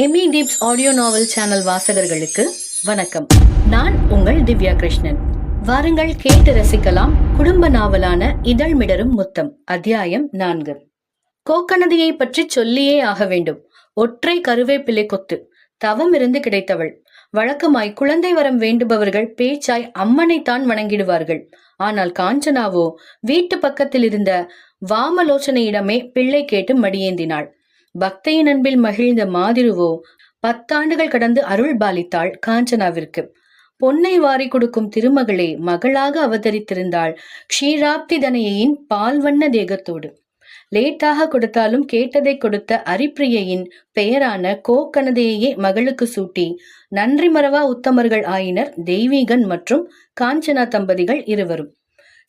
Amy டீப்ஸ் audio novel channel வாசகர்களுக்கு வணக்கம். நான் உங்கள் திவ்யா கிருஷ்ணன். வாருங்கள் கேட்டு ரசிக்கலாம் குடும்ப நாவலான இதழ் மிடரும் முத்தம் அத்தியாயம் நான்கு. கோக்கநதியை பற்றி சொல்லியே ஆக வேண்டும். ஒற்றை கருவேப்பிலை கொத்து. தவம் இருந்து கிடைத்தவள். வழக்கமாய் குழந்தை வரம் வேண்டுபவர்கள் பேச்சாய் அம்மனைத்தான் வணங்கிடுவார்கள். ஆனால் காஞ்சனாவோ வீட்டு பக்கத்தில் இருந்த வாமலோச்சனையிடமே பிள்ளை கேட்டு மடியேந்தினாள். பக்தையின் அன்பில் மகிழ்ந்த மாதிருவோ பத்தாண்டுகள் கடந்து அருள் பாலித்தாள் காஞ்சனாவிற்கு. பொன்னை வாரி கொடுக்கும் திருமகளே மகளாக அவதரித்திருந்தாள் க்ஷீராப்தி தனையின் பால்வண்ண தேகத்தோடு. லேட்டாக கொடுத்தாலும் கேட்டதை கொடுத்த அரிப்பிரியையின் பெயரான கோக்கனதையே மகளுக்கு சூட்டி நன்றி மறவா உத்தமர்கள் ஆயினர் தெய்வீகன் மற்றும் காஞ்சனா தம்பதிகள் இருவரும்.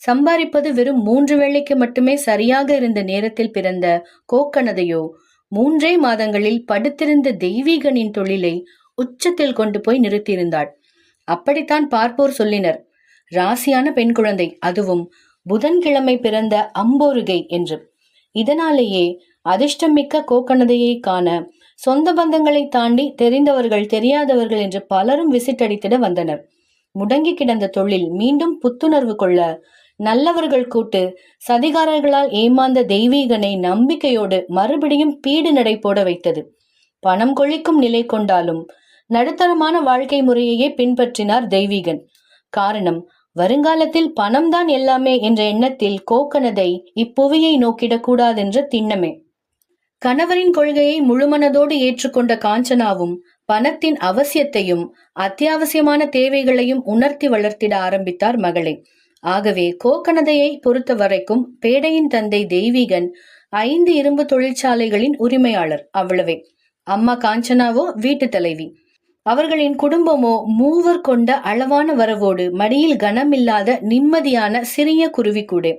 சம்பாதிப்பது வெறும் மூன்று வேளைக்கு மட்டுமே சரியாக இருந்த நேரத்தில் பிறந்த கோக்கனதையோ மூன்றே மாதங்களில் படுத்திருந்த தெய்வீகனின் தொழிலை உச்சத்தில் கொண்டு போய் நிறுத்தியிருந்தாள். அப்படித்தான் பார்ப்போர் சொல்லினர். ராசியான பெண் குழந்தை அதுவும் புதன்கிழமை பிறந்த அம்போருகை என்று. இதனாலேயே அதிர்ஷ்டமிக்க கோக்கணதையை காண சொந்த பந்தங்களை தாண்டி தெரிந்தவர்கள் தெரியாதவர்கள் என்று பலரும் விசிட்டடித்திட வந்தனர். முடங்கி கிடந்த தொழில் மீண்டும் புத்துணர்வு கொள்ள நல்லவர்கள் கூட்டு சதிகாரர்களால் ஏமாந்த தெய்வீகனை நம்பிக்கையோடு மறுபடியும் பீடு நடை போட வைத்தது. பணம் கொழிக்கும் நிலை கொண்டாலும் நடுத்தரமான வாழ்க்கை முறையையே பின்பற்றினார் தெய்வீகன். காரணம் வருங்காலத்தில் பணம்தான் எல்லாமே என்ற எண்ணத்தில் கோக்கனதை இப்புவியை நோக்கிடக்கூடாதென்ற திண்ணமே. கணவரின் கொள்கையை முழுமனதோடு ஏற்றுக்கொண்ட காஞ்சனாவும் பணத்தின் அவசியத்தையும் அத்தியாவசியமான தேவைகளையும் உணர்த்தி வளர்த்திட ஆரம்பித்தார் மகளை. ஆகவே கோக்கனதையை பொறுத்த வரைக்கும் பேடையின் தந்தை தெய்வீகன் ஐந்து இரும்பு தொழிற்சாலைகளின் உரிமையாளர் அவ்வளவே. அம்மா காஞ்சனாவோ வீட்டு தலைவி. அவர்களின் குடும்பமோ மூவர் கொண்ட அளவான வரவோடு மடியில் கனமில்லாத நிம்மதியான சிறிய குருவி கூடே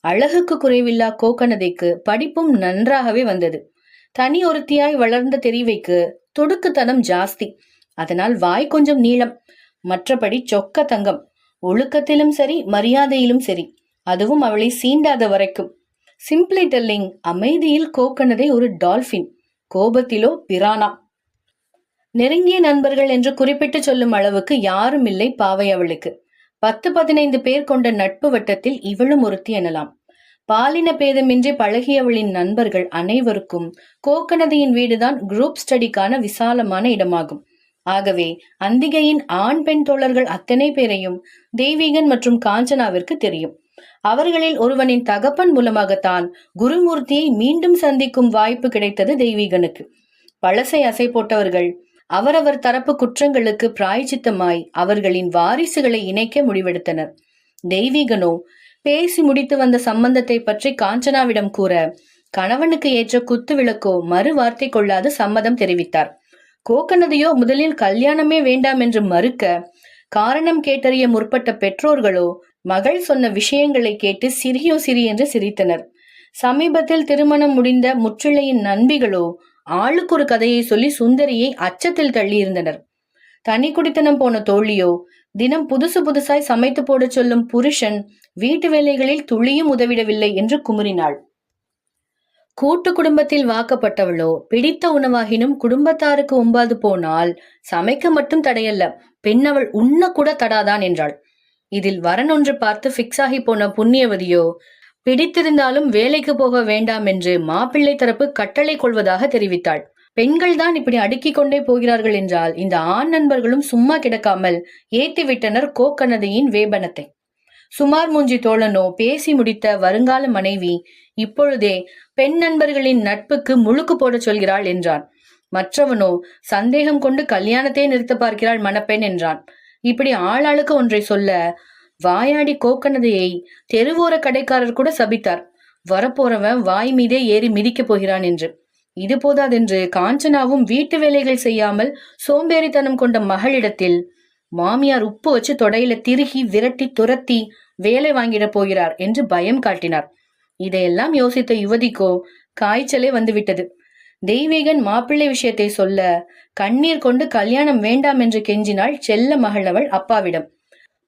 அழகுக்கு குறைவில்லா கோக்கனதைக்கு படிப்பும் நன்றாகவே வந்தது. தனி ஒருத்தியாய் வளர்ந்த தெரிவைக்கு துடுக்குத்தனம் ஜாஸ்தி. அதனால் வாய் கொஞ்சம் நீளம். மற்றபடி சொக்க தங்கம். ஒழுக்கத்திலும் சரி மரியாதையிலும் சரி அதுவும் அவளை சீண்டாத வரைக்கும். சிம்பிளி டெல்லிங் அமைதியில் கோக்கனதை ஒரு டால்பின் கோபத்திலோ பிரானா. நெருங்கிய நண்பர்கள் என்று குறிப்பிட்டு சொல்லும் அளவுக்கு யாரும் இல்லை பாவை அவளுக்கு. பத்து பதினைந்து பேர் கொண்ட நட்பு வட்டத்தில் இவளும் ஒருத்தி எனலாம். பாலின பேதமின்றி பழகியவளின் நண்பர்கள் அனைவருக்கும் கோக்கனதியின் வீடுதான் குரூப் ஸ்டடிக்கான விசாலமான இடமாகும். ஆகவே அந்திகையின் ஆண் பெண் தோழர்கள் அத்தனை பேரையும் தெய்வீகன் மற்றும் காஞ்சனாவிற்கு தெரியும். அவர்களில் ஒருவனின் தகப்பன் மூலமாகத்தான் குருமூர்த்தியை மீண்டும் சந்திக்கும் வாய்ப்பு கிடைத்தது தெய்வீகனுக்கு. பழசை அசை போட்டவர்கள் அவரவர் தரப்பு குற்றங்களுக்கு பிராய்ச்சித்தமாய் அவர்களின் வாரிசுகளை இணைக்க முடிவெடுத்தனர். தெய்வீகனோ பேசி முடித்து வந்த சம்பந்தத்தை பற்றி காஞ்சனாவிடம் கூற கணவனுக்கு ஏற்ற குத்து விளக்கோ மறு வார்த்தை கொள்ளாது சம்மதம் தெரிவித்தார். கோக்கனதையோ முதலில் கல்யாணமே வேண்டாம் என்று மறுக்க காரணம் கேட்டறிய முற்பட்ட பெற்றோர்களோ மகள் சொன்ன விஷயங்களை கேட்டு சிறியோ சிறி என்று சிரித்தனர். சமீபத்தில் திருமணம் முடிந்த முற்றிலையின் நண்பிகளோ ஆளுக்கு ஒரு கதையை சொல்லி சுந்தரியை அச்சத்தில் தள்ளியிருந்தனர். தனி குடித்தனம் போன தோழியோ தினம் புதுசு புதுசாய் சமைத்து போடச் சொல்லும் புருஷன் வீட்டு வேலைகளில் துளியும் உதவிடவில்லை என்று குமுறினாள். கூட்டு குடும்பத்தில் வாக்கப்பட்டவளோ பிடித்த உணவாகினும் குடும்பத்தாருக்கு உம்பாது போனால் சமைக்க மட்டும் தடையல்ல பெண் அவள் உண்ண கூட தடாதான் என்றாள். இதில் வரன் ஒன்று பார்த்து பிக்ஸ் ஆகி போன புண்ணியவதியோ பிடித்திருந்தாலும் வேலைக்கு போக வேண்டாம் என்று மாப்பிள்ளை தரப்பு கட்டளை கொள்வதாக தெரிவித்தாள். பெண்கள் தான் இப்படி அடுக்கிக் கொண்டே போகிறார்கள் என்றால் இந்த ஆண் நண்பர்களும் சும்மா கிடக்காமல் ஏத்தி விட்டனர் கோக்கனதையின் வேபனத்தை. சுமார் மூஞ்சி தோழனோ பேசி முடித்த வருங்கால மனைவி இப்பொழுதே பெண் நண்பர்களின் நட்புக்கு முழுக்கு போட சொல்கிறாள் என்றான். மற்றவனோ சந்தேகம் கொண்டு கல்யாணத்தை நிறுத்த பார்க்கிறாள் மணப்பெண் என்றான். இப்படி ஆளாளுக்கு ஒன்றை சொல்ல வாயாடி கோக்கனதையை தெருவோர கடைக்காரர் கூட சபித்தார். வரப்போறவன் வாய் மீதே ஏறி மிதிக்கப் போகிறான் என்று. இது போதாதென்று காஞ்சனாவும் வீட்டு வேலைகள் செய்யாமல் சோம்பேறித்தனம் கொண்ட மகளிடத்தில் மாமியார் உப்பு வச்சு தொடையில திருகி விரட்டி துரத்தி வேலை வாங்கிட போகிறார் என்று பயம் காட்டினார். இதையெல்லாம் யோசித்த யுவதிக்கோ காய்ச்சலே வந்துவிட்டது. தெய்வீகன் மாப்பிள்ளை விஷயத்தை சொல்ல கண்ணீர் கொண்டு கல்யாணம் வேண்டாம் என்று கெஞ்சினாள் செல்ல மகளவள் அப்பாவிடம்.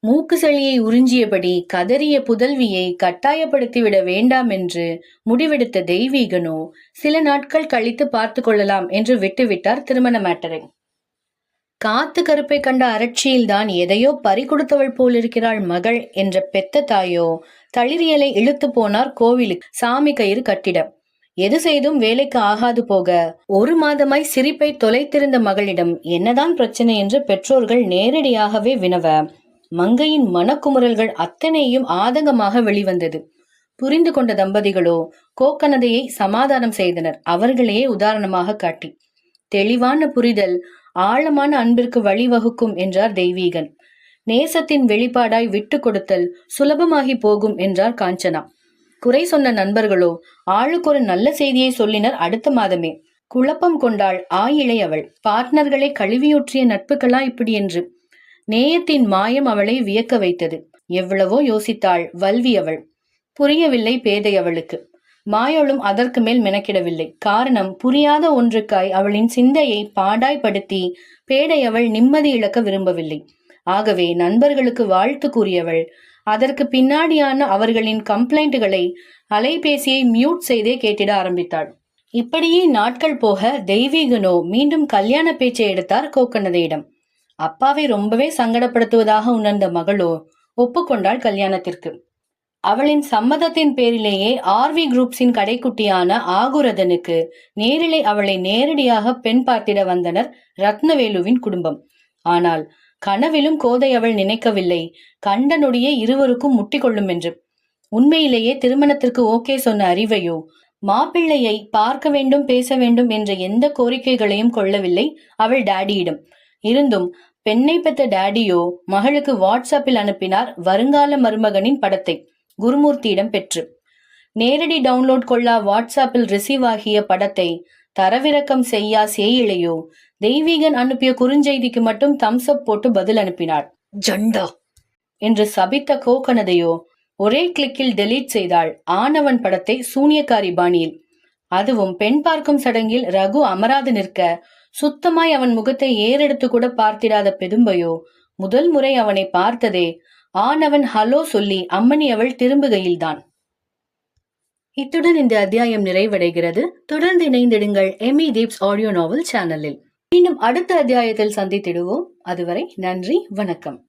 மூக்கு சளியை உறிஞ்சியபடி கதறிய புதல்வியை கட்டாயப்படுத்திவிட வேண்டாம் என்று முடிவெடுத்த தெய்வீகனோ சில நாட்கள் கழித்து பார்த்து கொள்ளலாம் என்று விட்டுவிட்டார் திருமண மேட்டரை காத்து கருப்பை கண்ட அரட்சியில்தான் எதையோ பறி கொடுத்தவள் போலிருக்கிறாள் மகள் என்ற பெத்த தாயோ தளிரியலை இழுத்து போனார் கோவிலுக்கு சாமி கயிறு கட்டிட எது செய்தும் வேலைக்கு ஆகாது போக ஒரு மாதமாய் சிரிப்பை தொலைத்திருந்த மகளிடம் என்னதான் பிரச்சனை என்று பெற்றோர்கள் நேரடியாகவே வினவ மங்கையின் மனக்குமுறல்கள் அத்தனையும் ஆதங்கமாக வெளிவந்தது. புரிந்து கொண்ட தம்பதிகளோ கோக்கனதையை சமாதானம் செய்தனர். அவர்களையே உதாரணமாக காட்டி. தெளிவான புரிதல் ஆழமான அன்பிற்கு வழிவகுக்கும் என்றார் தெய்வீகன். நேசத்தின் வெளிப்பாடாய் விட்டு கொடுத்தல் சுலபமாகி போகும் என்றார் காஞ்சனா. குறை சொன்ன நண்பர்களோ ஆளுக்கு ஒரு நல்ல செய்தியை சொல்லினர் அடுத்த மாதமே. குழப்பம் கொண்டாள் ஆயிழை அவள். பார்ட்னர்களை கழுவியூற்றிய நட்புகளா இப்படி என்று. நேயத்தின் மாயம் அவளை வியக்க வைத்தது. எவ்வளவோ யோசித்தாள் வல்வி அவள். புரியவில்லை பேதை அவளுக்கு. மாயோளும் அதற்கு மேல் மெனக்கிடவில்லை. காரணம் புரியாத ஒன்றுக்காய் அவளின் சிந்தையை பாடாய்படுத்தி பேடை அவள் நிம்மதி இழக்க விரும்பவில்லை. ஆகவே நண்பர்களுக்கு வாழ்த்து கூறியவள் அதற்கு பின்னாடியான அவர்களின் கம்ப்ளைண்ட்டுகளை அலைபேசியை மியூட் செய்தே கேட்டிட ஆரம்பித்தாள். இப்படியே நாட்கள் போக தெய்வீகனோ மீண்டும் கல்யாண பேச்சை எடுத்தார் கோக்கண்ணதையிடம். அப்பாவை ரொம்பவே சங்கடப்படுத்துவதாக உணர்ந்த மகளோ ஒப்புக்கொண்டாள் கல்யாணத்திற்கு. அவளின் சம்மதத்தின் பேரிலேயே ஆர்வி குரூப்ஸின் கடைக்குட்டியான ஆகுரதனுக்கு நேரிலே அவளை நேரடியாக பெண் பார்த்திட வந்தனர் ரத்னவேலுவின் குடும்பம். ஆனால் கனவிலும் கோதை அவள் நினைக்கவில்லை. கண்ட நொடியே இருவருக்கும் முட்டிக்கொள்ளும் என்று. உண்மையிலேயே திருமணத்திற்கு ஓகே சொன்ன அறிவையோ மாப்பிள்ளையை பார்க்க வேண்டும் பேச வேண்டும் என்ற எந்த கோரிக்கைகளையும் கொள்ளவில்லை அவள் டேடியிடம். இருந்தும் பெண்ணை பெற்ற டேடியோ மகளுக்கு வாட்ஸ்அப்பில் அனுப்பினார் வருங்கால மருமகனின் படத்தை. குருமூர்த்தியிடம் பெற்று நேரடி டவுன்லோட் கொள்ளா வாட்ஸ்அப்பில் ரிசீவ் ஆகிய படத்தை தரவிறக்கம் செய்யா சேயிழையோ தெய்வீகன் அனுப்பிய குறுஞ்செய்திக்கு மட்டும் தம்ஸ் அப் போட்டு பதில் அனுப்பினாள் ஜண்டா. என்று சபித்த கோகனதையோ ஒரே கிளிக்கில் டெலீட் செய்தாள் ஆனவன் படத்தை சூனியக்காரி பாணியில். அதுவும் பெண் பார்க்கும் சடங்கில் ரகு அமராது நிற்க சுத்தமாய் அவன் முகத்தை ஏறெடுத்து கூட பார்த்திடாத பெதும்பையோ முதல் முறை அவனை பார்த்ததே ஆனவன் ஹலோ சொல்லி அம்மணி அவள் திரும்புகையில்தான். இத்துடன் இந்த அத்தியாயம் நிறைவடைகிறது. தொடர்ந்து இணைந்திடுங்கள் எமி தீப்ஸ் ஆடியோ நாவல் சேனலில் மீண்டும் அடுத்த அத்தியாயத்தில் சந்தித்திடுவோம். அதுவரை நன்றி வணக்கம்.